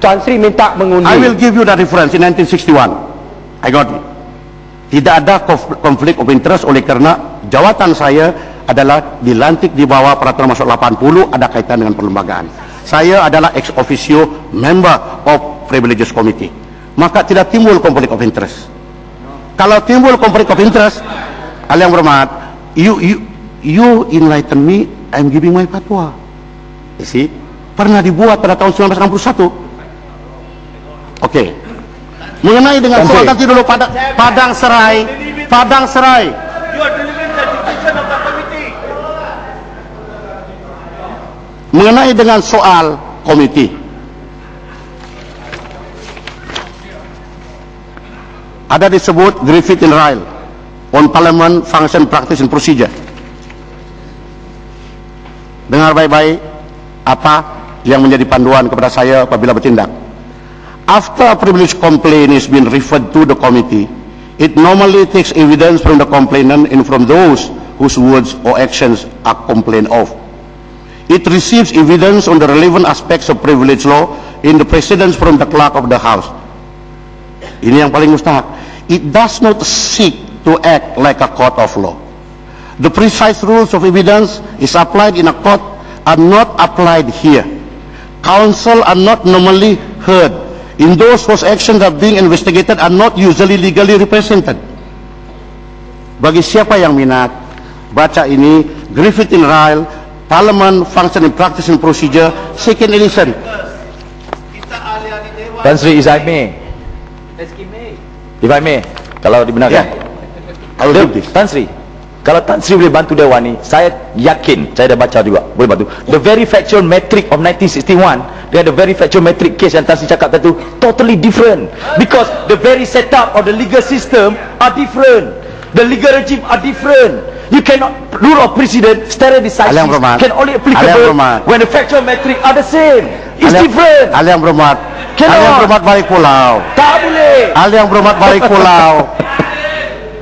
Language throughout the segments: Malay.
Tuan Sri minta mengundi. I will give you the reference in 1961. I got it. Tidak ada konf- konflik of interest oleh kerana jawatan saya adalah dilantik di bawah peraturan masuk 80 ada kaitan dengan perlembagaan. Saya adalah ex officio member of privileges committee. Maka tidak timbul konflik of interest. Kalau timbul konflik of interest, ahli yang berhormat, you you you enlighten me, I'm giving my fatwa. You see? Pernah dibuat pada tahun 1961. Okey. Mengenai dengan soal nanti dulu Padang, Padang Serai, Padang Serai. Mengenai dengan soal komiti. Ada disebut Griffith and Ryle on Parliament Function Practice and Procedure. Dengar baik-baik apa yang menjadi panduan kepada saya apabila bertindak. After a privilege complaint is been referred to the committee, it normally takes evidence from the complainant and from those whose words or actions are complained of. It receives evidence on the relevant aspects of privilege law in the precedence from the clerk of the house. Ini yang paling mustahak. It does not seek to act like a court of law. The precise rules of evidence is applied in a court are not applied here. Counsel are not normally heard. In those whose actions are being investigated are not usually legally represented. Bagi siapa yang minat, baca ini Griffith in Ryle, Parliament Function and Practice and Procedure, second edition. Tuan Sri, if I may. If I may. Kalau dibenarkan. Ya. I'll Dia- do this. Tan Sri, kalau Tan Sri boleh bantu Dewan ni, saya yakin, saya dah baca juga, boleh bantu. The very factual metric of 1961 dengan the very factual metric case yang Tan Sri cakap tadi tu, totally different. Because the very setup of the legal system are different. The legal regime are different. You cannot, rule of precedent, stare decisis, can only applicable when the factual metric are the same. It's Ahli- different. Ahli yang berhormat. Ahli yang berhormat balik pulau. Tak boleh. Ahli yang berhormat balik pulau.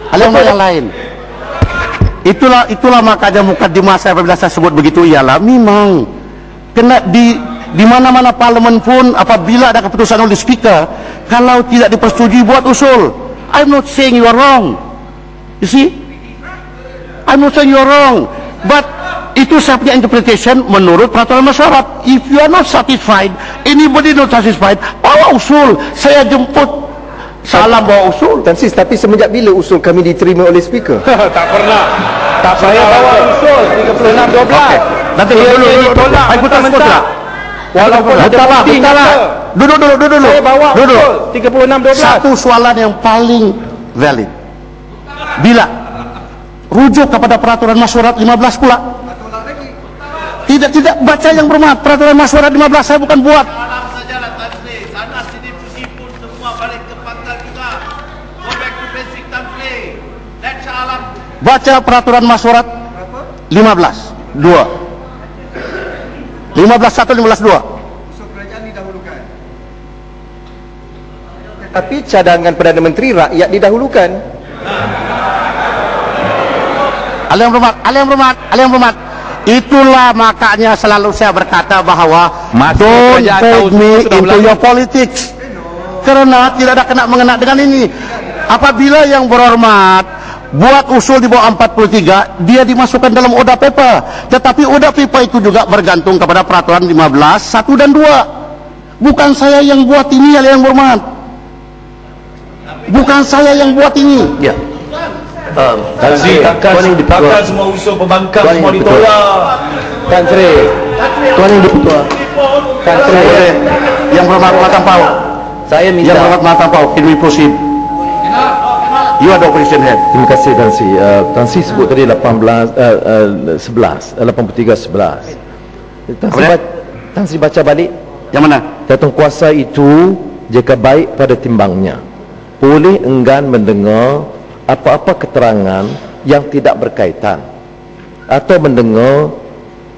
Ahli yang yang lain. Itulah itulah makanya mukadimah saya apabila saya sebut begitu ialah memang kena di di mana-mana parlimen pun apabila ada keputusan oleh speaker kalau tidak dipersetujui buat usul. I'm not saying you are wrong. You see? I'm not saying you are wrong. But itu saya punya interpretation menurut peraturan masyarakat. If you are not satisfied, anybody not satisfied, bawa usul. Saya jemput salam bawa usul. Tan Sis, tapi semenjak bila usul kami diterima oleh speaker? tak pernah. Tak Saya bawa usul 36-12. Nanti dulu dulu dulu. Saya putar mentah-mentah. putar. Walaupun ada nyata. Duduk dulu duduk dulu. Saya bawa Duduk. usul 36-12. Satu soalan yang paling valid. Bila rujuk kepada peraturan masyarakat 15 pula. Tidak tidak baca yang bermat peraturan masyarakat 15 saya bukan buat. Baca peraturan masyarakat 15 2 15 1 15 2 Tapi cadangan Perdana Menteri rakyat didahulukan. Ahli yang berhormat, ahli yang berhormat, yang berhormat. Itulah makanya selalu saya berkata bahawa Masa don't kerajaan take me into your politics. Kerana tidak ada kena mengena dengan ini. Apabila yang berhormat buat usul di bawah 43, dia dimasukkan dalam order paper. Tetapi order paper itu juga bergantung kepada peraturan 15, 1 dan 2. Bukan saya yang buat ini, ahli yang berhormat. Bukan saya yang buat ini. Ya. Um, Tan Sri, takkan, Tuan Yang takkan semua usul pembangkang Tuan semua ditolak. Tan Sri, Tuan Yang Dipertua. Tan Sri. Yang berhormat Matan Pau. saya minta. Yang berhormat Matan Pau, can we proceed? You are the operation head. Terima kasih Tan Sri. Uh, Tan Sri sebut tadi 18 uh, uh, 11, uh, 83 11. Tan Sri, baca, Tan Sri baca balik. Yang mana? Datuk kuasa itu jika baik pada timbangnya boleh enggan mendengar apa-apa keterangan yang tidak berkaitan atau mendengar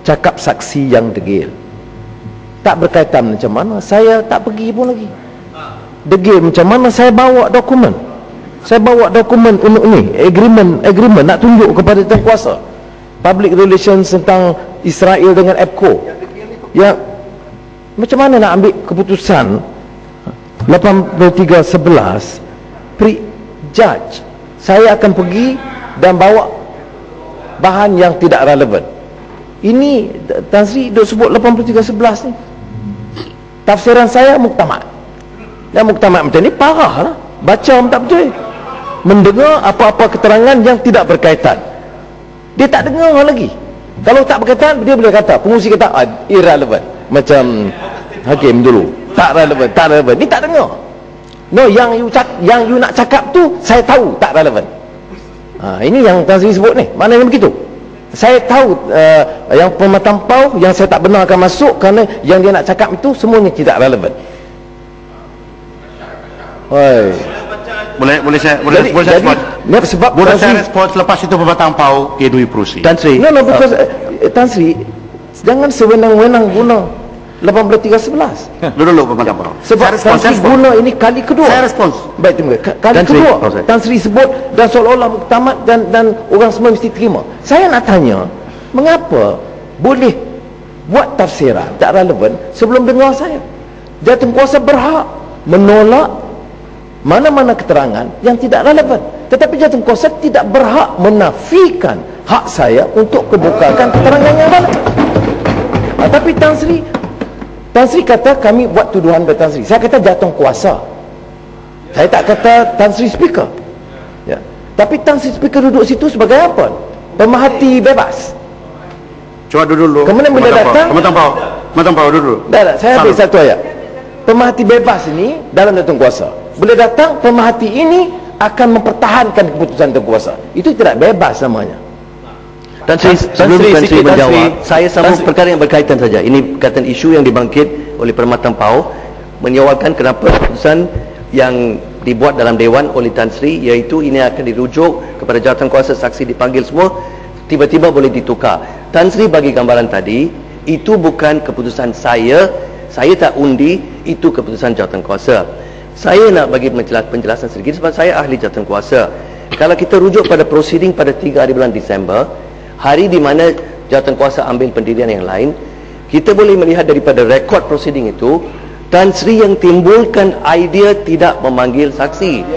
cakap saksi yang degil. Tak berkaitan macam mana saya tak pergi pun lagi. Degil macam mana saya bawa dokumen. Saya bawa dokumen untuk ni, agreement, agreement nak tunjuk kepada tuan kuasa. Public relations tentang Israel dengan EPCO. Yang Macam mana nak ambil keputusan? 8311 pre judge. Saya akan pergi dan bawa bahan yang tidak relevan. Ini Tan Sri duk sebut 8311 ni. Tafsiran saya muktamad. Dan muktamad macam ni parah lah baca orang tak betul mendengar apa-apa keterangan yang tidak berkaitan. Dia tak dengar lagi. Kalau tak berkaitan dia boleh kata pengusi kata ah, irrelevant. Macam hakim dulu. Tak relevan tak relevan ni tak dengar. No yang you cak, yang you nak cakap tu saya tahu tak relevan ha, ini yang Tan Sri sebut ni. Mana yang begitu. Saya tahu uh, yang pematang pau yang saya tak benar akan masuk kerana yang dia nak cakap itu semuanya tidak relevan Oi. Boleh boleh saya boleh Jadi, boleh saya respon. ni sebab Boleh Tan saya Sri- respon selepas itu pematang pau ke Dwi Prusi. Tan Sri No, no, because uh, Tan Sri, jangan sewenang-wenang guna 18311. Dulu dulu pematang pau. Sebab saya Tan Sri guna ini kali kedua. Saya respons. Baik, terima kasih. Ka- Kali Tan Sri. kedua, Oh. Tan Sri sebut dan seolah-olah muktamad dan dan orang semua mesti terima. Saya nak tanya, mengapa boleh buat tafsiran tak relevan sebelum dengar saya? Jawatankuasa berhak menolak mana-mana keterangan yang tidak relevan. Tetapi jawatankuasa tidak berhak menafikan hak saya untuk kebukakan keterangan yang relevan. Ah, tapi Tan Sri Tan Sri kata kami buat tuduhan pada Tan Sri. Saya kata jatuh kuasa. Saya tak kata Tan Sri speaker. Ya. Tapi Tan Sri speaker duduk situ sebagai apa? Pemerhati bebas. Coba dulu dulu. Kemudian bila datang- pematang pau. Pematang pau dulu. Dah tak, saya Salam. satu ayat. Pemerhati bebas ini dalam jatuh kuasa. Bila datang pemerhati ini akan mempertahankan keputusan jatuh kuasa. Itu tidak bebas namanya. Tan Sri, sebelum Sri, Tan Sri menjawab, saya sambung Sri. perkara yang berkaitan saja. Ini berkaitan isu yang dibangkit oleh Permatang Pau menyewakan kenapa keputusan yang dibuat dalam Dewan oleh Tan Sri iaitu ini akan dirujuk kepada jawatan kuasa saksi dipanggil semua tiba-tiba boleh ditukar. Tan Sri bagi gambaran tadi itu bukan keputusan saya saya tak undi itu keputusan jawatan kuasa. Saya nak bagi penjelas- penjelasan sedikit sebab saya ahli jawatan kuasa. Kalau kita rujuk pada proceeding pada 3 hari bulan Disember, hari di mana jawatan kuasa ambil pendirian yang lain, kita boleh melihat daripada rekod proceeding itu, Tan Sri yang timbulkan idea tidak memanggil saksi.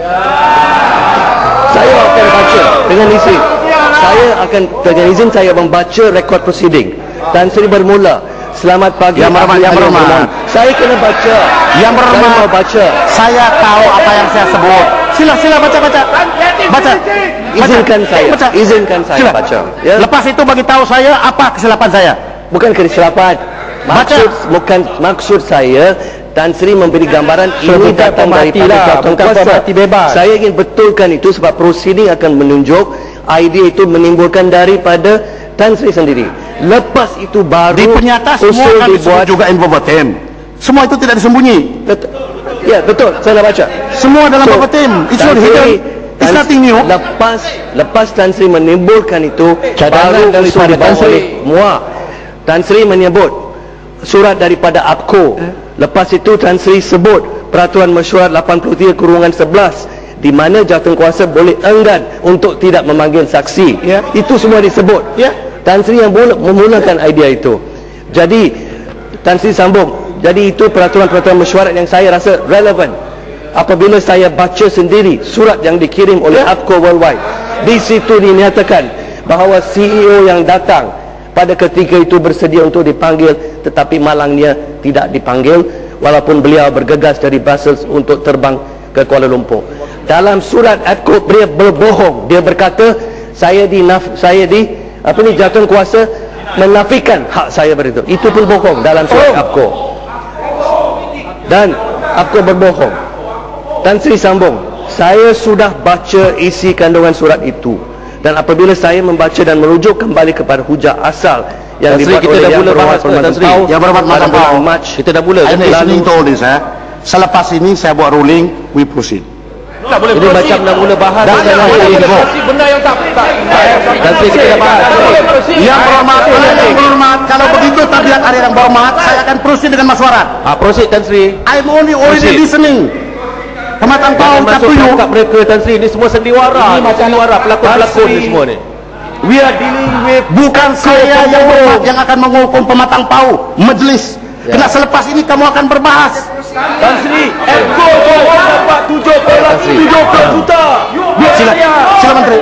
Saya akan baca dengan izin. Saya akan dengan izin saya membaca rekod proceeding. Tan Sri bermula. Selamat pagi. Yang berhormat, yang berhormat. Saya kena baca. Yang berhormat. Saya mau baca. Saya tahu apa yang saya sebut. Sila sila baca baca. Baca. Izinkan saya. Baca. Izinkan saya Sila. baca. Ya. Lepas itu bagi tahu saya apa kesilapan saya. Bukan kesilapan. Baca. Maksud bukan maksud saya Tan Sri memberi gambaran ini datang pemerhati daripada lah, pemerhati bebas. Saya ingin betulkan itu sebab proceeding akan menunjuk idea itu menimbulkan daripada Tan Sri sendiri. Lepas itu baru Di penyata semua kan disebut dibuat. juga info verbatim. Semua itu tidak disembunyi. Betul. Ya, betul. Saya dah baca. Semua dalam So, verbatim. It's not hidden. It's nothing new. Lepas lepas Tan Sri menimbulkan itu Cadangan baru usul daripada dibawa Tan Sri. oleh MUA. Tan Sri menyebut surat daripada APCO. Lepas itu Tan Sri sebut peraturan mesyuarat 83 kurungan 11 di mana jawatankuasa boleh enggan untuk tidak memanggil saksi. Ya. Itu semua disebut. Ya. Tan Sri yang mula- memulakan idea itu. Jadi Tan Sri sambung. Jadi itu peraturan-peraturan mesyuarat yang saya rasa relevan. Apabila saya baca sendiri surat yang dikirim oleh Ya. APCO Worldwide. Di situ dinyatakan bahawa CEO yang datang pada ketika itu bersedia untuk dipanggil tetapi malangnya tidak dipanggil walaupun beliau bergegas dari Brussels untuk terbang ke Kuala Lumpur. Dalam surat APCO dia berbohong. Dia berkata saya di saya di apa ni jawatan kuasa menafikan hak saya pada itu. Itu pun bohong dalam surat APCO. Dan APCO berbohong. Tan Sri sambung, saya sudah baca isi kandungan surat itu. Dan apabila saya membaca dan merujuk kembali kepada hujah asal yang Tan Sri, dibuat kita oleh dah Yang Berhormat. Pau Yang Berhormat. Mac. Kita dah mula I'm ni? listening to all this eh. Selepas ini saya buat ruling, we proceed. Tak boleh Ini macam dah mula bahas Dan dah boleh go. benda yang tak tak. Dan kita dah bahas. Yang berhormat, yang berhormat, kalau begitu tabiat ada yang berhormat, saya akan proceed dengan maswarat. Ah, proceed Tan Sri. I'm only already Proceed. listening. Jangan kau masuk kapuyu. tangkap mereka Tan Sri. Ini semua sendiwara. Ini macam sendiwara pelakon-pelakon ni semua ni. We are dealing with bukan saya yang yang akan menghukum pematang pau, majlis. Kena selepas ini kamu akan berbahas. Tan Sri, Eko dapat 17 juta. Sila, sila Menteri.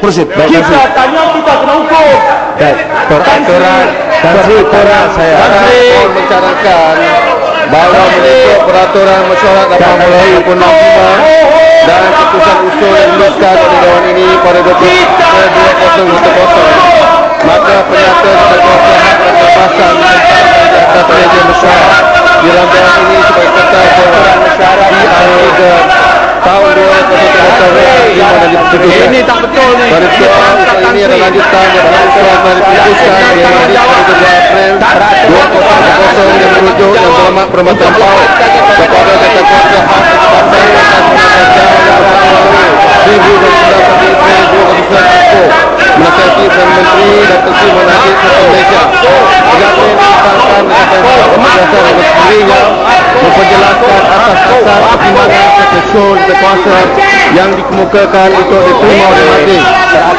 Proceed. Kita tanya kita kena hukum. Baik, peraturan dan peraturan saya Tan mencaratkan bahawa mengikut peraturan mesyuarat 80 dan keputusan usul yang diluluskan oleh Dewan ini pada 2010 maka pernyataan terkuasa hak dan kebebasan atas meja mesyuarat di dalam Dewan ini sebagai kata Dewan mesyuarat di akhir tahun 2013 dan diputuskan. Ini tak betul ni. Pada ini adalah lanjutan yang telah diputuskan di hari pada 2 April. 2010 yang merujuk yang selamat perkhidmatan PAU kepada kata kuasa hak partai atas mengajar Ibu dan Saudara Menteri Ibu dan Saudara Menasihati Perdana Menteri dan Menteri Menasihati Serta Malaysia Pegawai menentangkan dengan dasar dengan sendirinya memperjelaskan atas-asas pertimbangan seksual dan kuasa yang dikemukakan untuk diterima oleh majlis.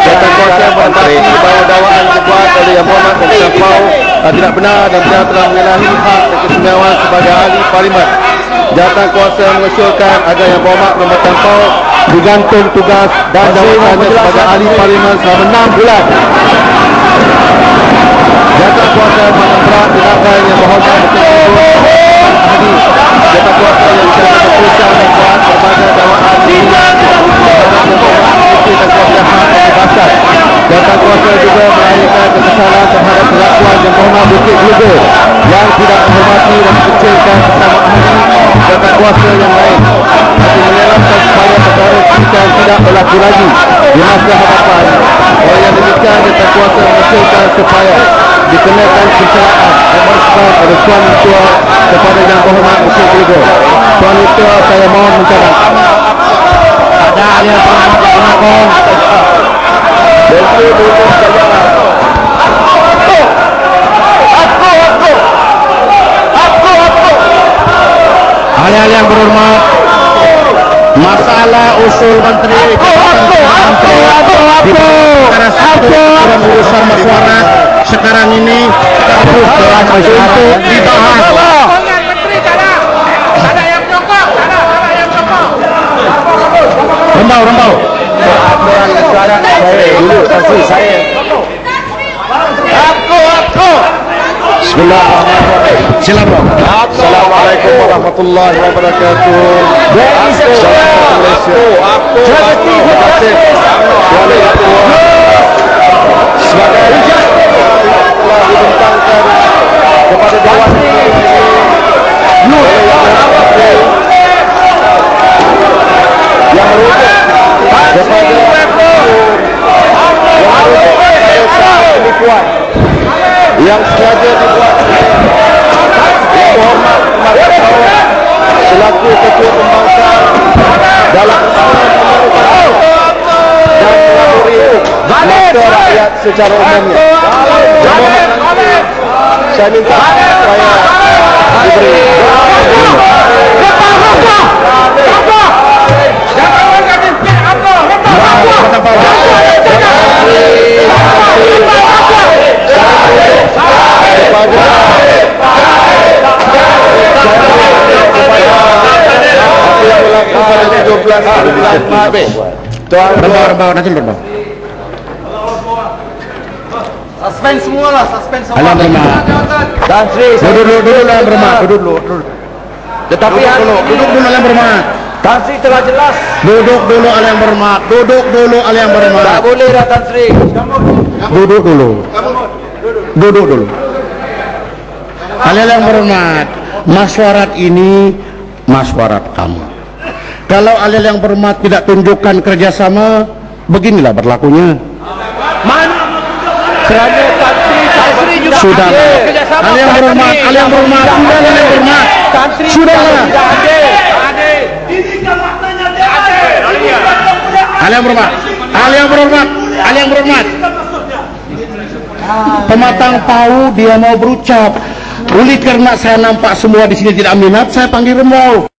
Jatan kuasa membatasi bahawa dakwaan dibuat oleh Yang Berhormat Dr. Pau uh, tidak benar dan beliau telah menyalahi hak dan keistimewaan sebagai ahli parlimen. Jatan kuasa mengusulkan agar Yang Berhormat Dr. Pau digantung tugas dan jawatannya sebagai ahli parlimen selama 6 bulan. Jatan kuasa menentang tindakan Yang Berhormat Dr. Pau ahli jata kuasa yang bisa keputusan dan buat berbagai dakwaan di Jata kuasa juga melahirkan kekesalan terhadap perlakuan yang Bukit Lugo yang tidak menghormati dan kecilkan sesama ahli jata kuasa yang lain. Hati menyerahkan supaya perkara demikian tidak berlaku lagi di masa hadapan. Oleh yang demikian jata kuasa mengusulkan supaya dikenakan yang bersebab pada Tuan Ketua kepada Yang Berhormat Bukit Lugo. Tuan Ketua saya mohon mencatat. Ada yang berhormat penakon. Menteri Bukit Jaya. Hal-hal yang berhormat Masalah usul menteri Menteri Di perkara satu Dalam urusan mesyuarat Sekarang ini Terus dalam mesyuarat Dibahas Rembau, rembau dulu pasti saya Bismillahirrahmanirrahim. Silakan Assalamualaikum warahmatullahi wabarakatuh. Salam Malaysia. Terima kasih. Tuan Sebagai telah dibentangkan kepada Dewan yang merujuk kepada yang merujuk kepada satu penipuan. Yang sengaja dibuat berhormat kepada selaku ketua pembangkang dalam dan mata rakyat secara umumnya. Nanti saya minta supaya diberi Tuan Rembau, rembau, nanti rembau Suspend semua lah, suspend semua. Yang berhormat Tan Sri, Duduk dulu, duduk yang berhormat Duduk dulu, duduk tetapi Duduk dulu, duduk dulu yang berhormat Tan Sri telah jelas. Duduk dulu al yang Duduk dulu al yang tak boleh dah Tan Sri. Duduk dulu. Duduk dulu. Hal yang berhormat Masyarakat ini Masyarakat kamu. Kalau alil yang berhormat tidak tunjukkan kerjasama Beginilah berlakunya. Mana? Kerana Tan Sri Tan Sri juga Sudah. Al yang berhormat Al yang berhormat Sudah yang berhormat Sudahlah. Al yang berhormat Al yang berhormat Al yang berhormat Pematang tahu dia mau berucap. Oleh kerana saya nampak semua di sini tidak minat? Saya panggil rembau